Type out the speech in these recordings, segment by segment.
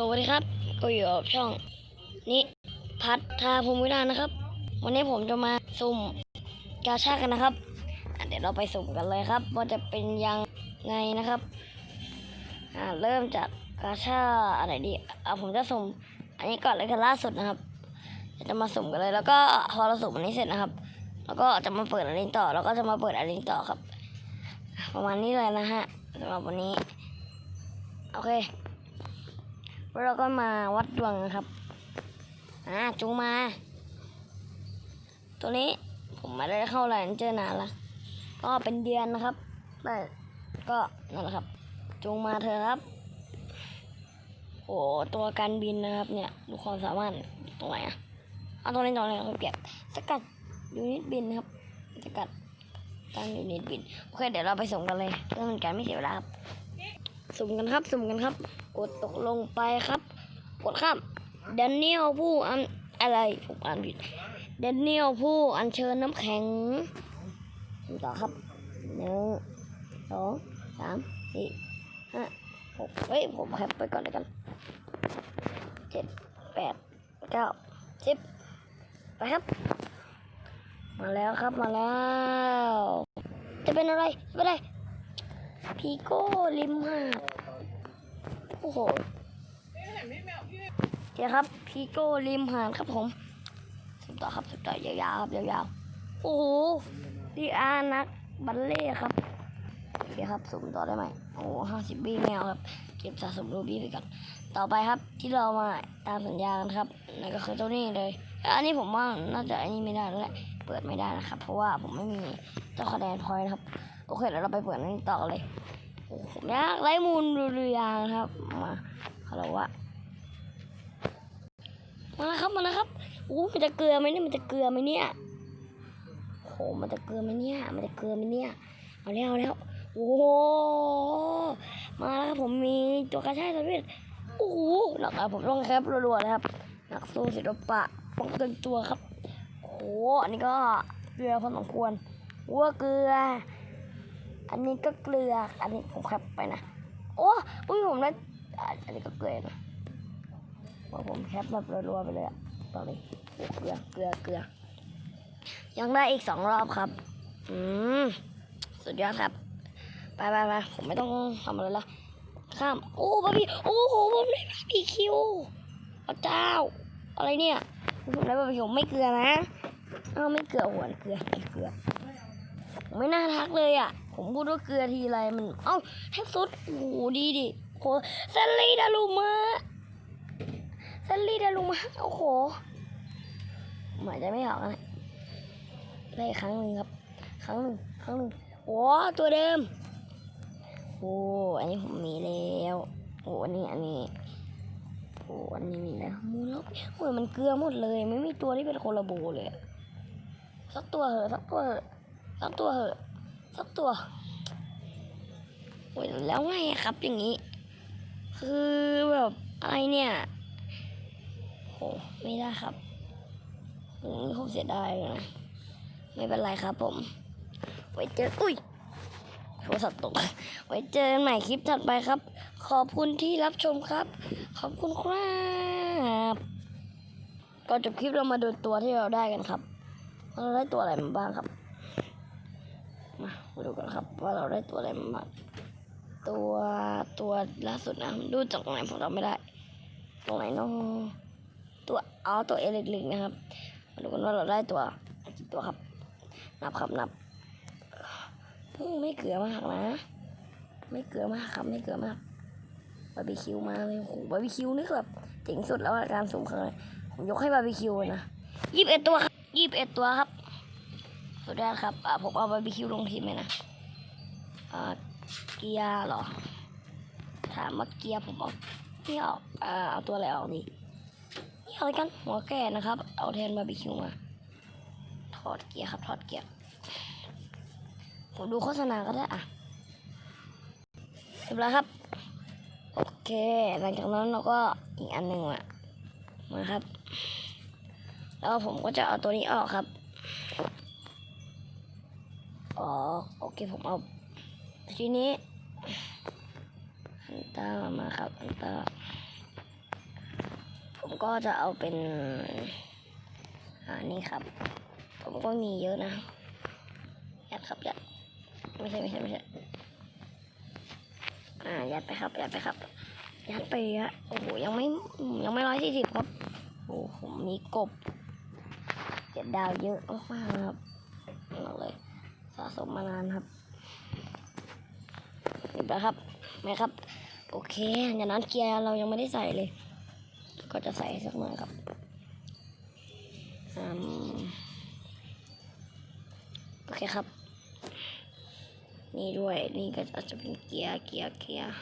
สวัสดีครับ ก็อยู่กับช่องนี้พัฒนาภูมิวิลานะครับ วันนี้ผมจะมาสุ่มกาชากันนะครับ เดี๋ยวเราไปสุ่มกันเลยครับ ว่าจะเป็นยังไงนะครับเริ่มจากกาชาอะไรดีเอาผมจะสุ่มอันนี้ก่อนเลยกันล่าสุดนะครับจะมาสุ่มกันเลย แล้วก็พอเราสุ่มอันนี้เสร็จนะครับ แล้วก็จะมาเปิดอันนี้ต่อ แล้วก็จะมาเปิดอันนี้ต่อครับ ประมาณนี้เลยนะฮะสำหรับวันนี้ โอเค แล้วเราก็มาวัดดวงนะครับ อ่าจูงมา ตัวนี้ผมไม่ได้เข้าแลนเจอนานละก็เป็นเดือนนะครับแต่ก็นั่นแหละครับ จูงมาเธอะครับ โอ้ตัวการบินนะครับเนี่ยดูความสามารถตรงไหนอะเอาตรงนี้ตรงนี้ครับเก็บสกัดยูนิตบินครับ สกัดตั้งยูนิตบิน โอเค เดี๋ยวเราไปส่งกันเลยเพื่อเป็นการไม่เสียเวลาครับ สุ่มกันครับ สุ่มกันครับ กดตกลงไปครับ กดข้ามเดนเนียลผู้อันอะไรผมอ่านผิดเดนเนียลผู้อัญเชิญน้ำแข็งต่อครับหนึ่งสองสามสี่ห้าหกเฮ้ยผมแคปไปก่อนเลยกันเจ็ดแปดเก้าสิบไปครับ มาแล้วครับมาแล้ว จะเป็นอะไรจะเป็นอะไร พีโก้ลิมหาดโอ้โหเดี๋ยวครับพีโก้ริมหาดครับผมสุดต่อครับสุดต่อยาวๆครับยาวๆโอ้โหดีอานักบัลเล่ครับเดี๋ยวครับสุ่มต่อได้ไหมโอ้ห้าสิบบี้แมวครับเก็บสะสมรูบี้ไปก่อนต่อไปครับที่เรามาตามสัญญากันครับนั่นก็คือเจ้านี่เลยอันนี้ผมว่าน่าจะอันนี้ไม่ได้แล้วแหละเปิดไม่ได้นะครับ เพราะว่าผมไม่มีเจ้าคะแนนพอยต์นะครับ โอเคเดี๋ยวเราไปเปิดอันนี้ต่อเลยโอ้ผมอยากไล่มูลดูเรือยางครับ มาคารวะมาแล้วครับมาแล้วครับโอ้มันจะเกลือไหมเนี่ยมันจะเกลือไหมเนี่ยโหมันจะเกลือไหมเนี่ย มันจะเกลือไหมเนี่ยเอาแล้วเอาแล้วโอ้โหมาแล้วครับผมมีตัวกระชายสวิตโอ้โหหลักอะผมต้องแคปรัวๆนะครับนักสู้ศิลปะป้องกันตัวครับโอ้โหอันนี้ก็เกลือพอสมควรวัวเกลือ อันนี้ก็เกลือ อันนี้ผมแคปไปนะ โอ้อุ้ยผมได้นอันนี้ก็เกลือนะว่าผมแคปแบบรัวๆไปเลยอะตอนนี้เกลือ เกลือ เกลือ ยังได้อีกสองรอบครับ อืม สุดยอดครับ ไปไปไปผมไม่ต้องทำอะไรละ ข้าม โอ้บาร์บีโอ้โห ผมได้บาร์บีคิวพระเจ้า อะไรเนี่ย ผมได้บาร์บีคิวไม่เกลือนะอ้าวไม่เกลือหัวเกลือไม่เกลือ ไม่น่าทักเลยอะ ผมพูดว่าเกลือทีไรมัน เอ้าแทบสุดโอ้โหดีดิโหเซนลีดาลูมาเซนลีดาลูมาโอ้โหหมายใจไม่ออกนะได้ครั้งหนึ่งครับ ครั้งหนึ่งครั้งหนึ่งโอ้ตัวเดิมโอ้อันนี้ผมมีแล้วโอ้อันนี้อันนี้โอ้อันนี้มีแล้วมูลกโอ้ยมันเกลือหมดเลย ไม่มีตัวที่เป็นโคลาโบเลยสักตัวเหอะสักตัวเหอะสักตัวเหอะ สักตัวโอ้ยแล้วไงครับอย่างนี้ คือแบบอะไรเนี่ยโหไม่ได้ครับอืมผมเสียดายเลยนะไม่เป็นไรครับผม ไว้เจออุ้ยโทรศัพท์ตกไว้เจอกันใหม่คลิปถัดไปครับ ขอบคุณที่รับชมครับ ขอบคุณครับก่อนจบคลิปเรามาดูตัวที่เราได้กันครับ เราได้ตัวอะไรมาบ้างครับ มาดูกันครับ ว่าเราได้ตัวอะไรมาบ้างตัวตัวล่าสุดนะดูจากไหนผมจำไม่ได้ ตรงไหนเน้องตัวเอาตัวเอเล็กๆนะครับ มาดูกันว่าเราได้ตัวกี่ตัวครับ นับครับนับไม่เกลือมากนะ ไม่เกลือมากครับไม่เกลือมากบาร์บีคิวมาเลยโอ้โหบาร์บีคิวนี่คือแบบเจ๋งสุดแล้วอะการสุ่มครั้งนี้ผมยกให้บาร์บีคิวนะยี่สิบเอ็ดตัวครับยี่สิบเอ็ดตัวครับ สุดยอดครับอ่าผมเอาบาร์บีคิวลงทีมเลยนะอ่าเกียร์เหรอ ถามว่าเกียร์ผมเอาไม่เอาอ่าเอาตัวอะไรออกดีนี่อะไรกันหัวแก่นะครับ เอาแทนบาร์บีคิวมา ถอดเกียร์ครับ ถอดเกียร์ ผมดูโฆษณาก็ได้อะเสรียบร้อยครับ โอเค หลังจากนั้นเราก็อีกอันหนึ่งอะมาครับ แล้วผมก็จะเอาตัวนี้ออกครับ ออโอเคผมเอาทีนี้อันตามาครับอันตาผมก็จะเอาเป็นอ่านี่ครับ ผมก็มีเยอะนะยัดครับยัดไม่ใช่ไม่ใช่ไม่ใช่อ่ายัดไปครับยัดไปครับยัดไปอะโอ้โหยังไม่ยังไม่ร้อยสี่สิบครับโอ้ผมมีกบเจ็ดดาวเยอะมากๆครับบอกเลย สะสมมานานครับเห็นปะครับไหมครับ โอเคอย่างนั้นเกียร์เรายังไม่ได้ใส่เลย ก็จะใส่สักหน่อยครับอืมโอเคครับ นี่ด้วยนี่ก็อาจจะเป็นเกียร์เกียร์เกียร์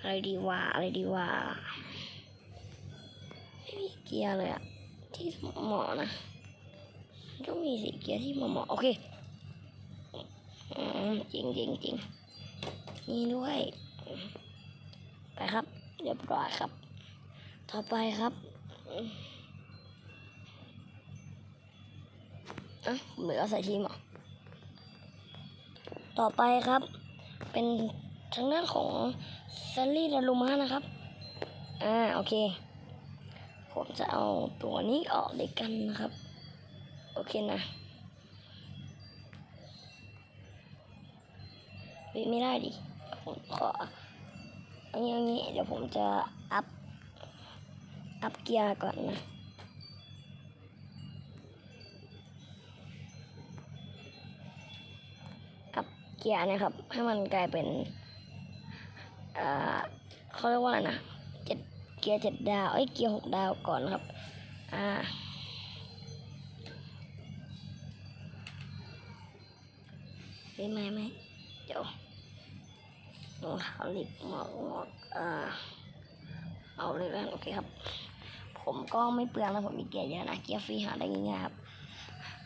อะไรดีวะอะไรดีวะไม่มีเกียร์เลยอะที่เหมาะนะต้องมีสีเกียร์ที่เหมาะโอเค จริงจริงจริงนี่ด้วย ไปครับเรียบร้อยครับ ต่อไปครับอะเหลือใส่ทีมเหรอต่อไปครับ เป็นทางด้านของซัลลี่และลูมานะครับ อ่า โอเค ผมจะเอาตัวนี้ออกด้วยกันนะครับ โอเคนะ ไม่ได้ดิ ผมขอเอางี้เอางี้เดี๋ยวผมจะอัพ อัพเกียร์ก่อนนะอัพเกียร์นะครับ ให้มันกลายเป็นเอ่อเขาเรียกว่าอะไรนะเจ็ดเกียร์เจ็ดดาวเอ้ยเกียร์หกดาวก่อนนะครับ อ่าไม่ไม่ไม่เดี๋ยว รองเท้าหลิบหมอกหมอกอ่าเอาเลยแล้วโอเคครับ ผมก็ไม่เปลืองนะผมมีเกียร์เยอะนะเกียร์ฟรีหาได้ง่ายๆครับ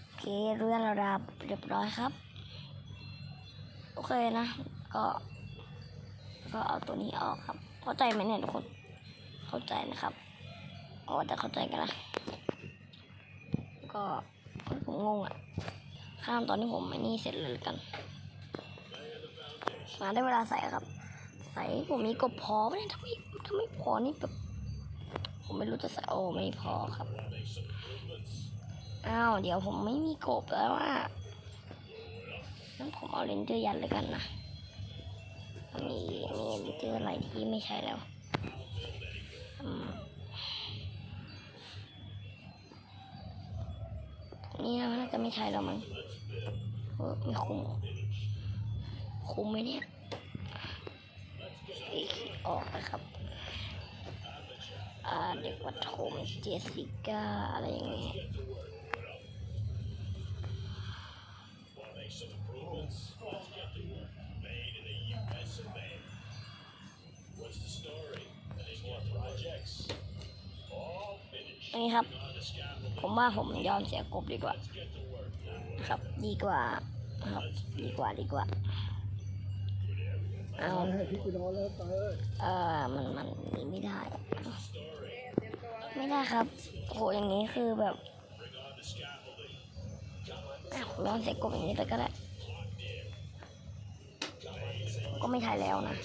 โอเคเรื่องระดับเรียบร้อยครับ โอเคนะ ก็ก็เอาตัวนี้ออกครับ เข้าใจไหมเนี่ยทุกคน เข้าใจนะครับโอ๋อแต่เข้าใจกันนะก็ผมงงอะ ข้ามตอนที่ผมไอ้นี่เสร็จเลยกัน มาได้เวลาใส่ครับ ใส่ผมมีกบพอไหมเนี่ยถ้าไม่ถ้าไม่พอนี่แบบผมไม่รู้จะใส่โอ้ไม่พอครับอ้าวเดี๋ยวผมไม่มีกบแล้วอะงั้นผมเอาเลนเจอร์ยันเลยกันนะมีมีเลนเจอร์อะไรที่ไม่ใช่แล้วนี่นะน่าจะไม่ใช่แล้วมั้งไม่คุ้ม คุ้มไหมเนี่ยอีกออกนะครับอาเด็กวัดโถมเจสสิก้าอะไรอย่างเงี้ยนี่ครับ ผมว่าผมยอมเสียกบดีกว่า ครับ ดีกว่า ครับ ดีกว่า ดีกว่า เอาพี่กูนอนแล้วตายเออมันมันนี่ไม่ได้ ไม่ได้ครับโหอย่างนี้คือแบบอะผมลองเสกกบอย่างนี้ไปก็ได้ ก็ไม่ใช่แล้วนะ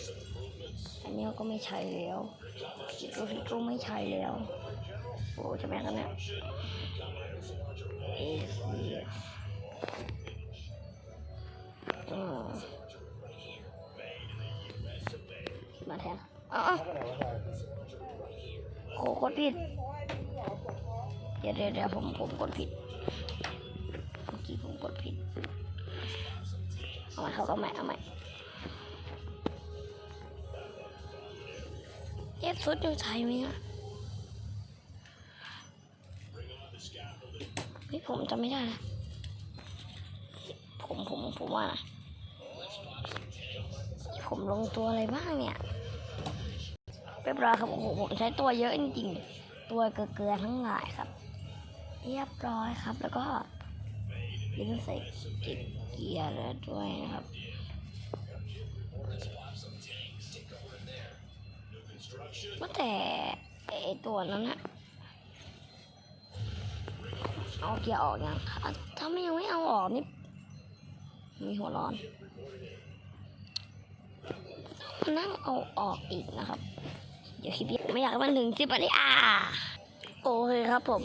อันนี้ก็ไม่ใช่แล้วจิโกฟิโก็ไม่ใช่แล้ว โอ้จะแม่กันเนี่ยเออ ทนอ๋อโหกดผิดเดี๋ยวเดี๋ยวเดี๋ยวผมผมกดผิดเมื่อกี้ผมกดผิด เอาใหม่เขาก็ใหม่เอาใหม่เอฟซุดยังใช้ไหมอะเฮ้ยผมจำไม่ได้นะผมผมผมว่านะผมลงตัวอะไรบ้างเนี่ย เรียบร้อยครับ โอ้โหผมใช้ตัวเยอะจริงๆ ตัวเกลือๆทั้งหลายครับ เรียบร้อยครับ แล้วก็อยืนใส่เกียร์แล้วด้วยนะครับ ว่าแต่ไอตัวนั้นอะเอาเกียร์ออกยังถ้าไม่ยังไม่เอาออกนี่ มีหัวร้อนนั่งเอาออกอีกนะครับ ดี๋ยวคลิปนี้ไม่อยากให้มันถึงสิบนาทีอ่าโอเคครับผม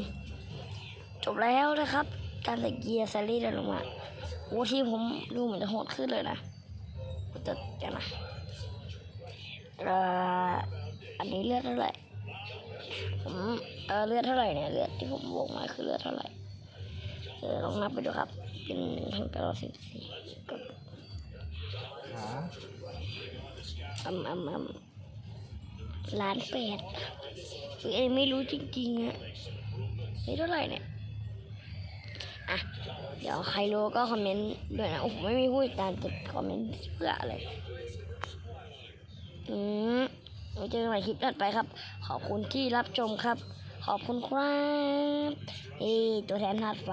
จบแล้วนะครับ การใส่เกียร์ซารี่เดินลงมาโอ้ทีมผมดูเหมือนจะโหดขึ้นเลยนะจะเดี๋ยวนะเอ่ออันนี้เลือดเท่าไหร่ผมเออเลือดเท่าไหร่เนี่ยเลือดที่ผมบวกมาคือเลือดเท่าไหร่เออลองนับไปดูครับ เป็นทั้งแปดร้อยสิบสี่ก็ขาอืมอืมอืม ล้านแปดเฮ้ยอันนี้ไม่รู้จริงๆอะเฮ้ยเท่าไหร่เนี่ย อะ เดี๋ยวใครรู้ก็คอมเมนต์ด้วยนะ โอ้โหไม่มีผู้ติดตามจะคอมเมนต์เพื่ออะไร อืมไว้เจอกันใหม่คลิปถัดไปครับ ขอบคุณที่รับชมครับ ขอบคุณครับ เอ้ตัวแทนธาตุไฟ